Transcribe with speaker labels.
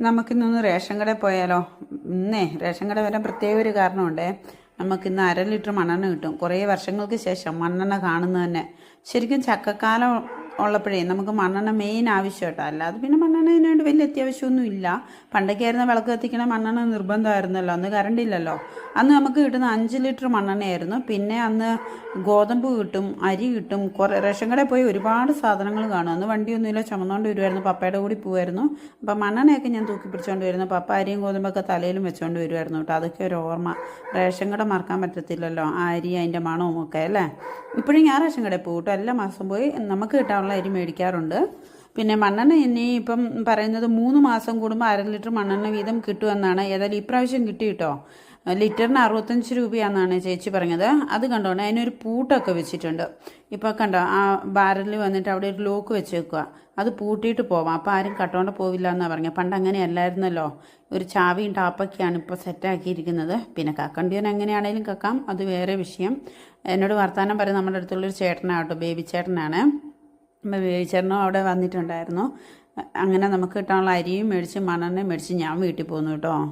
Speaker 1: നമുക്കിന്നൊന്ന് ration കടയിൽ പോയാലോ? ഇന്നേ റേഷൻ കട വരാൻ പ്രത്യേക ഒരു കാരണമുണ്ടേ. നമുക്കിന്ന് അര ലിറ്റർ മണ്ണെണ്ണ കിട്ടും. കുറേ വർഷങ്ങൾക്ക് ശേഷം മണ്ണെണ്ണ കാണുന്നത് തന്നെ. ശരിക്കും ചക്കക്കാലം ഉള്ളപ്പോഴേ നമുക്ക് മണ്ണെണ്ണ മെയിൻ ആവശ്യം കേട്ടോ. അല്ലാതെ പിന്നെ മണ്ണെണ്ണ ഇതിനുവേണ്ടി വലിയ അത്യാവശ്യമൊന്നും ഇല്ല. പണ്ടൊക്കെ ആയിരുന്ന വിളക്ക് കത്തിക്കണ മണ്ണെണ്ണ നിർബന്ധമായിരുന്നല്ലോ. അന്ന് കറണ്ട് ഇല്ലല്ലോ. അന്ന് നമുക്ക് കിട്ടുന്ന അഞ്ച് ലിറ്റർ മണ്ണെണ്ണയായിരുന്നു. പിന്നെ അന്ന് ഗോതമ്പ് കിട്ടും അരി കിട്ടും കുറേ റേഷൻ കടയിൽ പോയി ഒരുപാട് സാധനങ്ങൾ കാണും. അന്ന് വണ്ടിയൊന്നുമില്ല ചുമന്നുകൊണ്ട് വരുമായിരുന്നു പപ്പയുടെ കൂടി പോകുമായിരുന്നു അപ്പം മണ്ണെണ്ണയൊക്കെ ഞാൻ തൂക്കി പിടിച്ചുകൊണ്ട് വരുന്നു. പപ്പ അരിയും ഗോതമ്പൊക്കെ തലയിലും വെച്ചുകൊണ്ട് വരുമായിരുന്നു കേട്ടോ. അതൊക്കെ ഒരു ഓർമ്മ. റേഷൻ കട മറക്കാൻ പറ്റത്തില്ലല്ലോ. ആ അരി അതിന്റെ മണവും ഒക്കെ അല്ലേ? ഇപ്പോഴും ഞാൻ റേഷൻ കടയിൽ പോകും കേട്ടോ. എല്ലാ മാസം പോയി നമുക്ക് കിട്ടാനുള്ള അരി മേടിക്കാറുണ്ട്. പിന്നെ മണ്ണെണ്ണ ഇനി ഇപ്പം പറയുന്നത് മൂന്ന് മാസം കൂടുമ്പോൾ അര ലിറ്റർ മണ്ണെണ്ണ വീതം കിട്ടുമെന്നാണ്. ഏതായാലും ഇപ്രാവശ്യം കിട്ടി കേട്ടോ. ലിറ്ററിന് അറുപത്തഞ്ച് രൂപയാണെന്നാണ് ചേച്ചി പറഞ്ഞത്. അത് കണ്ടോണേ അതിനൊരു പൂട്ടൊക്കെ വെച്ചിട്ടുണ്ട്. ഇപ്പോൾ കണ്ടോ ആ ബാരലിൽ വന്നിട്ട് അവിടെ ഒരു ലോക്ക് വെച്ചേക്കുക അത് പൂട്ടിയിട്ട് പോവാം. അപ്പോൾ ആരും കട്ടോണ്ട് പോവില്ല എന്നാണ് പറഞ്ഞത് പണ്ട് അങ്ങനെയല്ലായിരുന്നല്ലോ ഒരു ചാവിയും ടാപ്പൊക്കെയാണ് ഇപ്പോൾ സെറ്റാക്കിയിരിക്കുന്നത് പിന്നെ കക്കണ്ടിയൻ എങ്ങനെയാണേലും കക്കാം. അത് വേറെ വിഷയം. എന്നോട് വർത്തമാനം പറയും. നമ്മുടെ അടുത്തുള്ളൊരു ചേട്ടനാട്ടോ ബേബി ചേട്ടനാണ്. ചേട്ടനും അവിടെ വന്നിട്ടുണ്ടായിരുന്നു. അങ്ങനെ നമുക്ക് കിട്ടാനുള്ള അരിയും മേടിച്ച് മണ്ണെണ്ണയും മേടിച്ച് ഞാൻ വീട്ടിൽ പോന്നു കേട്ടോ.